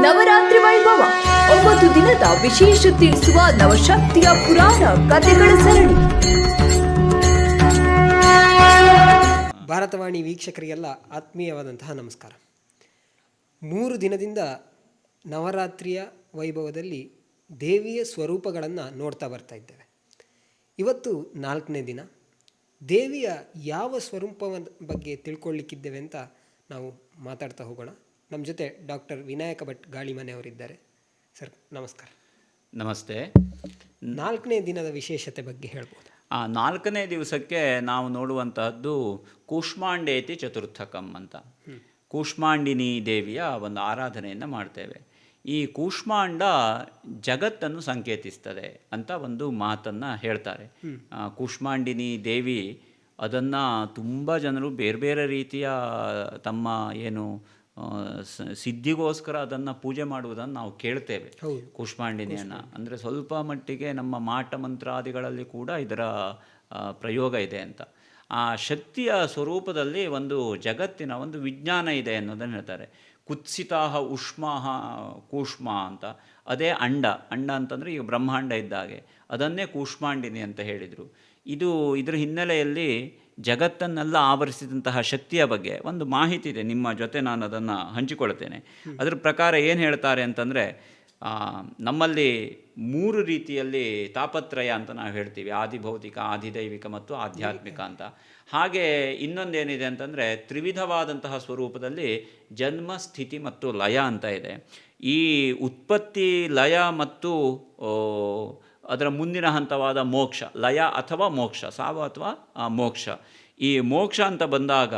ನವರಾತ್ರಿ ವೈಭವ. ಒಂಬತ್ತು ದಿನದ ವಿಶೇಷ ತಿಳಿಸುವ ನವಶಕ್ತಿಯ ಪುರಾಣ ಕಥೆಗಳ ಸರಣಿ. ಭಾರತವಾಣಿ ವೀಕ್ಷಕರಿಗೆಲ್ಲ ಆತ್ಮೀಯವಾದಂತಹ ನಮಸ್ಕಾರ. ಮೂರು ದಿನದಿಂದ ನವರಾತ್ರಿಯ ವೈಭವದಲ್ಲಿ ದೇವಿಯ ಸ್ವರೂಪಗಳನ್ನು ನೋಡ್ತಾ ಬರ್ತಾ ಇದ್ದೇವೆ. ಇವತ್ತು ನಾಲ್ಕನೇ ದಿನ. ದೇವಿಯ ಯಾವ ಸ್ವರೂಪದ ಬಗ್ಗೆ ತಿಳ್ಕೊಳ್ಳಿಕ್ಕಿದ್ದೇವೆ ಅಂತ ನಾವು ಮಾತಾಡ್ತಾ ಹೋಗೋಣ. ನಮ್ಮ ಜೊತೆ ಡಾಕ್ಟರ್ ವಿನಾಯಕ ಭಟ್ ಗಾಳಿಮನೆ ಅವರಿದ್ದಾರೆ ಸರ್ ನಮಸ್ಕಾರ. ನಮಸ್ತೆ. ನಾಲ್ಕನೇ ದಿನದ ವಿಶೇಷತೆ ಬಗ್ಗೆ ಹೇಳ್ಬೋದು? ಆ ನಾಲ್ಕನೇ ದಿವಸಕ್ಕೆ ನಾವು ನೋಡುವಂತಹದ್ದು ಕೂಷ್ಮಾಂಡೇತಿ ಚತುರ್ಥಕಂ ಅಂತ. ಕೂಷ್ಮಾಂಡಿನಿ ದೇವಿಯ ಒಂದು ಆರಾಧನೆಯನ್ನು ಮಾಡ್ತೇವೆ. ಈ ಕೂಷ್ಮಾಂಡ ಜಗತ್ತನ್ನು ಸಂಕೇತಿಸ್ತದೆ ಅಂತ ಒಂದು ಮಾತನ್ನು ಹೇಳ್ತಾರೆ. ಕೂಷ್ಮಾಂಡಿನಿ ದೇವಿ ಅದನ್ನು ತುಂಬ ಜನರು ಬೇರೆ ಬೇರೆ ರೀತಿಯ ತಮ್ಮ ಏನು ಸಿದ್ಧಿಗೋಸ್ಕರ ಅದನ್ನು ಪೂಜೆ ಮಾಡುವುದನ್ನು ನಾವು ಕೇಳ್ತೇವೆ. ಕುಷ್ಮಾಂಡಿನಿಯನ್ನು. ಅಂದರೆ ಸ್ವಲ್ಪ ಮಟ್ಟಿಗೆ ನಮ್ಮ ಮಾಟ ಮಂತ್ರಾದಿಗಳಲ್ಲಿ ಕೂಡ ಇದರ ಪ್ರಯೋಗ ಇದೆ ಅಂತ. ಆ ಶಕ್ತಿಯ ಸ್ವರೂಪದಲ್ಲಿ ಒಂದು ಜಗತ್ತಿನ ಒಂದು ವಿಜ್ಞಾನ ಇದೆ ಅನ್ನೋದನ್ನು ಹೇಳ್ತಾರೆ. ಕುತ್ಸಿತಾಹ ಉಷ್ಮಾಹ ಕೂಷ್ಮ ಅಂತ. ಅದೇ ಅಂಡ. ಅಂಡ ಅಂತಂದರೆ ಈಗ ಬ್ರಹ್ಮಾಂಡ ಇದ್ದಾಗೆ. ಅದನ್ನೇ ಕೂಷ್ಮಾಂಡಿನಿ ಅಂತ ಹೇಳಿದರು. ಇದು ಇದರ ಹಿನ್ನೆಲೆಯಲ್ಲಿ ಜಗತ್ತನ್ನೆಲ್ಲ ಆವರಿಸಿದಂತಹ ಶಕ್ತಿಯ ಬಗ್ಗೆ ಒಂದು ಮಾಹಿತಿ ಇದೆ. ನಿಮ್ಮ ಜೊತೆ ನಾನು ಅದನ್ನು ಹಂಚಿಕೊಳ್ತೇನೆ ಅದರ ಪ್ರಕಾರ ಏನು ಹೇಳ್ತಾರೆ ಅಂತಂದರೆ ನಮ್ಮಲ್ಲಿ ಮೂರು ರೀತಿಯಲ್ಲಿ ತಾಪತ್ರಯ ಅಂತ ನಾವು ಹೇಳ್ತೀವಿ. ಆದಿಭೌತಿಕ ಆದಿದೈವಿಕ ಮತ್ತು ಆಧ್ಯಾತ್ಮಿಕ ಅಂತ. ಹಾಗೆ ಇನ್ನೊಂದೇನಿದೆ ಅಂತಂದರೆ ತ್ರಿವಿಧವಾದಂತಹ ಸ್ವರೂಪದಲ್ಲಿ ಜನ್ಮ ಸ್ಥಿತಿ ಮತ್ತು ಲಯ ಅಂತ ಇದೆ. ಈ ಉತ್ಪತ್ತಿ ಲಯ ಮತ್ತು ಅದರ ಮುಂದಿನ ಹಂತವಾದ ಮೋಕ್ಷ ಲಯ ಅಥವಾ ಮೋಕ್ಷ ಸಾವು ಅಥವಾ ಮೋಕ್ಷ. ಈ ಮೋಕ್ಷ ಅಂತ ಬಂದಾಗ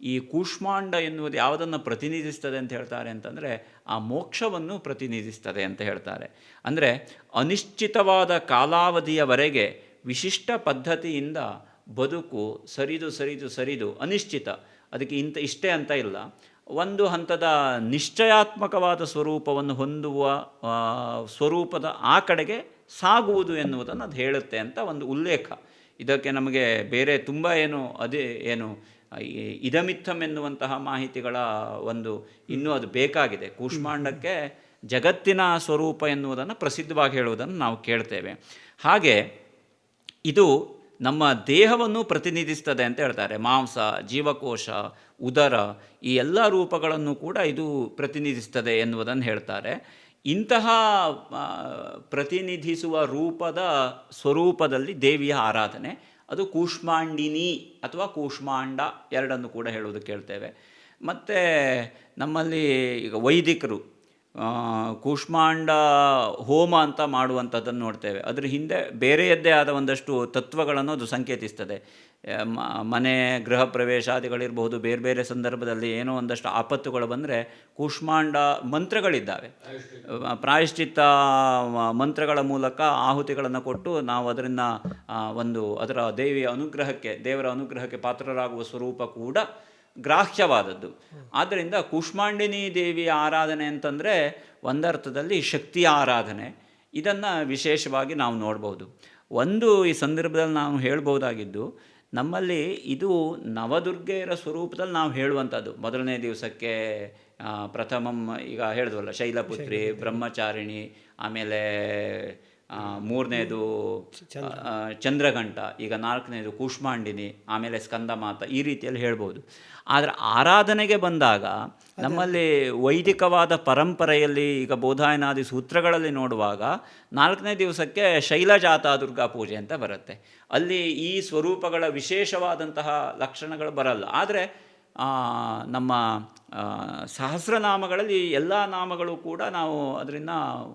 ಈ ಕೂಷ್ಮಾಂಡ ಎನ್ನುವುದು ಯಾವುದನ್ನು ಪ್ರತಿನಿಧಿಸ್ತದೆ ಅಂತ ಹೇಳ್ತಾರೆ ಅಂತಂದರೆ ಆ ಮೋಕ್ಷವನ್ನು ಪ್ರತಿನಿಧಿಸ್ತದೆ ಅಂತ ಹೇಳ್ತಾರೆ. ಅಂದರೆ ಅನಿಶ್ಚಿತವಾದ ಕಾಲಾವಧಿಯವರೆಗೆ ವಿಶಿಷ್ಟ ಪದ್ಧತಿಯಿಂದ ಬದುಕು ಸರಿದು ಸರಿದು ಸರಿದು ಅನಿಶ್ಚಿತ. ಅದಕ್ಕೆ ಇಂಥ ಇಷ್ಟೇ ಅಂತ ಇಲ್ಲ. ಒಂದು ಹಂತದ ನಿಶ್ಚಯಾತ್ಮಕವಾದ ಸ್ವರೂಪವನ್ನು ಹೊಂದುವ ಸ್ವರೂಪದ ಆ ಕಡೆಗೆ ಸಾಗುವುದು ಎನ್ನುವುದನ್ನು ಅದು ಹೇಳುತ್ತೆ ಅಂತ ಒಂದು ಉಲ್ಲೇಖ. ಇದಕ್ಕೆ ನಮಗೆ ಬೇರೆ ತುಂಬ ಏನು ಅದೇ ಏನು ಈ ಇದಮಿತ್ತಂ ಎನ್ನುವಂತಹ ಮಾಹಿತಿಗಳ ಒಂದು ಇನ್ನೂ ಅದು ಬೇಕಾಗಿದೆ. ಕೂಷ್ಮಾಂಡಕ್ಕೆ ಜಗತ್ತಿನ ಸ್ವರೂಪ ಎನ್ನುವುದನ್ನು ಪ್ರಸಿದ್ಧವಾಗಿ ಹೇಳುವುದನ್ನು ನಾವು ಕೇಳ್ತೇವೆ. ಹಾಗೆ ಇದು ನಮ್ಮ ದೇಹವನ್ನು ಪ್ರತಿನಿಧಿಸ್ತದೆ ಅಂತ ಹೇಳ್ತಾರೆ. ಮಾಂಸ, ಜೀವಕೋಶ, ಉದರ ಈ ಎಲ್ಲ ರೂಪಗಳನ್ನು ಕೂಡ ಇದು ಪ್ರತಿನಿಧಿಸ್ತದೆ ಎನ್ನುವುದನ್ನು ಹೇಳ್ತಾರೆ. ಇಂತಹ ಪ್ರತಿನಿಧಿಸುವ ರೂಪದ ಸ್ವರೂಪದಲ್ಲಿ ದೇವಿಯ ಆರಾಧನೆ. ಅದು ಕೂಷ್ಮಾಂಡಿನಿ ಅಥವಾ ಕೂಷ್ಮಾಂಡ ಎರಡನ್ನು ಕೂಡ ಹೇಳುವುದು ಕೇಳ್ತೇವೆ. ಮತ್ತು ನಮ್ಮಲ್ಲಿ ಈಗ ವೈದಿಕರು ಕೂಷ್ಮಾಂಡ ಹೋಮ ಅಂತ ಮಾಡುವಂಥದ್ದನ್ನು ನೋಡ್ತೇವೆ. ಅದರ ಹಿಂದೆ ಬೇರೆಯದ್ದೇ ಆದ ಒಂದಷ್ಟು ತತ್ವಗಳನ್ನು ಅದು ಸಂಕೇತಿಸ್ತದೆ. ಮನೆ, ಗೃಹ ಪ್ರವೇಶಾದಿಗಳಿರಬಹುದು ಬೇರೆ ಬೇರೆ ಸಂದರ್ಭದಲ್ಲಿ ಏನೋ ಒಂದಷ್ಟು ಆಪತ್ತುಗಳು ಬಂದರೆ ಕೂಷ್ಮಾಂಡ ಮಂತ್ರಗಳಿದ್ದಾವೆ. ಪ್ರಾಯಶ್ಚಿತ್ತ ಮಂತ್ರಗಳ ಮೂಲಕ ಆಹುತಿಗಳನ್ನು ಕೊಟ್ಟು ನಾವು ಅದರಿಂದ ಒಂದು ಅದರ ದೇವಿಯ ಅನುಗ್ರಹಕ್ಕೆ, ದೇವರ ಅನುಗ್ರಹಕ್ಕೆ ಪಾತ್ರರಾಗುವ ಸ್ವರೂಪ ಕೂಡ ಗ್ರಾಹ್ಯವಾದದ್ದು. ಆದ್ದರಿಂದ ಕೂಷ್ಮಾಂಡಿನಿ ದೇವಿಯ ಆರಾಧನೆ ಅಂತಂದರೆ ಒಂದರ್ಥದಲ್ಲಿ ಶಕ್ತಿಯ ಆರಾಧನೆ. ಇದನ್ನು ವಿಶೇಷವಾಗಿ ನಾವು ನೋಡ್ಬೋದು. ಒಂದು ಈ ಸಂದರ್ಭದಲ್ಲಿ ನಾವು ಹೇಳ್ಬೋದಾಗಿದ್ದು ನಮ್ಮಲ್ಲಿ ಇದು ನವದುರ್ಗೆಯರ ಸ್ವರೂಪದಲ್ಲಿ ನಾವು ಹೇಳುವಂಥದ್ದು. ಮೊದಲನೇ ದಿವಸಕ್ಕೆ ಪ್ರಥಮಂ ಈಗ ಹೇಳಿದ್ವಲ್ಲ ಶೈಲಪುತ್ರಿ. ಬ್ರಹ್ಮಚಾರಿಣಿ ಆಮೇಲೆ ಮೂರನೇದು ಚಂದ್ರಗಂಟ ಚಂದ್ರಘಂಟ ಈಗ ನಾಲ್ಕನೇದು ಕೂಷ್ಮಾಂಡಿನಿ ಆಮೇಲೆ ಸ್ಕಂದಮಾತ ಈ ರೀತಿಯಲ್ಲಿ ಹೇಳ್ಬೋದು. ಆದರೆ ಆರಾಧನೆಗೆ ಬಂದಾಗ ನಮ್ಮಲ್ಲಿ ವೈದಿಕವಾದ ಪರಂಪರೆಯಲ್ಲಿ ಈಗ ಬೋಧಾಯನಾದಿ ಸೂತ್ರಗಳಲ್ಲಿ ನೋಡುವಾಗ ನಾಲ್ಕನೇ ದಿವಸಕ್ಕೆ ಶೈಲಜಾತ ದುರ್ಗಾ ಪೂಜೆ ಅಂತ ಬರುತ್ತೆ. ಅಲ್ಲಿ ಈ ಸ್ವರೂಪಗಳ ವಿಶೇಷವಾದಂತಹ ಲಕ್ಷಣಗಳು ಬರಲ್ಲ. ಆದರೆ ನಮ್ಮ ಸಹಸ್ರನಾಮಗಳಲ್ಲಿ ಎಲ್ಲ ನಾಮಗಳು ಕೂಡ ನಾವು ಅದರಿಂದ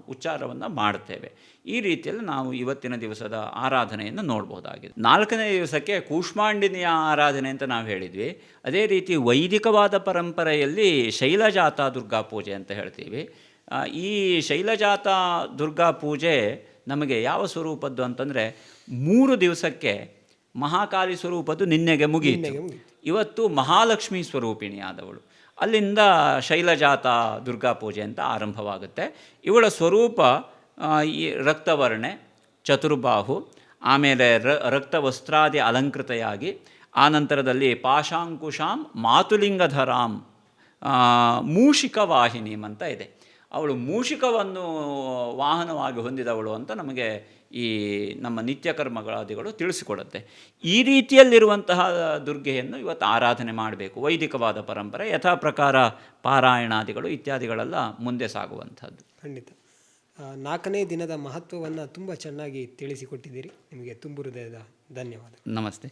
ಉಚ್ಚಾರವನ್ನು ಮಾಡ್ತೇವೆ. ಈ ರೀತಿಯಲ್ಲಿ ನಾವು ಇವತ್ತಿನ ದಿವಸದ ಆರಾಧನೆಯನ್ನು ನೋಡ್ಬೋದಾಗಿದೆ ನಾಲ್ಕನೇ ದಿವಸಕ್ಕೆ ಕೂಷ್ಮಾಂಡಿನಿಯ ಆರಾಧನೆ ಅಂತ ನಾವು ಹೇಳಿದ್ವಿ. ಅದೇ ರೀತಿ ವೈದಿಕವಾದ ಪರಂಪರೆಯಲ್ಲಿ ಶೈಲಜಾತ ದುರ್ಗಾ ಪೂಜೆ ಅಂತ ಹೇಳ್ತೀವಿ. ಈ ಶೈಲಜಾತ ದುರ್ಗಾ ಪೂಜೆ ನಮಗೆ ಯಾವ ಸ್ವರೂಪದ್ದು ಅಂತಂದರೆ ಮೂರು ದಿವಸಕ್ಕೆ ಮಹಾಕಾಲಿ ಸ್ವರೂಪದ್ದು ನಿನ್ನೆಗೆ ಮುಗಿಯಿತು. ಇವತ್ತು ಮಹಾಲಕ್ಷ್ಮಿ ಸ್ವರೂಪಿಣಿಯಾದವಳು. ಅಲ್ಲಿಂದ ಶೈಲಜಾತ ದುರ್ಗಾ ಪೂಜೆ ಅಂತ ಆರಂಭವಾಗುತ್ತೆ. ಇವಳ ಸ್ವರೂಪ ಈ ರಕ್ತವರ್ಣೆ, ಚತುರ್ಬಾಹು, ಆಮೇಲೆ ರ, ರಕ್ತವಸ್ತ್ರಾದಿ ಅಲಂಕೃತೆಯಾಗಿ ಆನಂತರದಲ್ಲಿ ಪಾಶಾಂಕುಶಾಂ ಮಾತುಲಿಂಗಧರಾಂ ಮೂಷಿಕ ವಾಹಿನೀಂ ಅಂತ ಇದೆ. ಅವಳು ಮೂಷಿಕವನ್ನು ವಾಹನವಾಗಿ ಹೊಂದಿದವಳು ಅಂತ ನಮಗೆ ಈ ನಮ್ಮ ನಿತ್ಯ ಕರ್ಮಗಳಾದಿಗಳು ತಿಳಿಸಿಕೊಡುತ್ತೆ. ಈ ರೀತಿಯಲ್ಲಿರುವಂತಹ ದುರ್ಗೆಯನ್ನು ಇವತ್ತು ಆರಾಧನೆ ಮಾಡಬೇಕು. ವೈದಿಕವಾದ ಪರಂಪರೆ ಯಥಾ ಪ್ರಕಾರ ಪಾರಾಯಣಾದಿಗಳು ಇತ್ಯಾದಿಗಳೆಲ್ಲ ಮುಂದೆ ಸಾಗುವಂಥದ್ದು. ಖಂಡಿತ. ನಾಲ್ಕನೇ ದಿನದ ಮಹತ್ವವನ್ನು ತುಂಬ ಚೆನ್ನಾಗಿ ತಿಳಿಸಿಕೊಟ್ಟಿದ್ದೀರಿ. ನಿಮಗೆ ತುಂಬು ಹೃದಯದ ಧನ್ಯವಾದ ನಮಸ್ತೆ.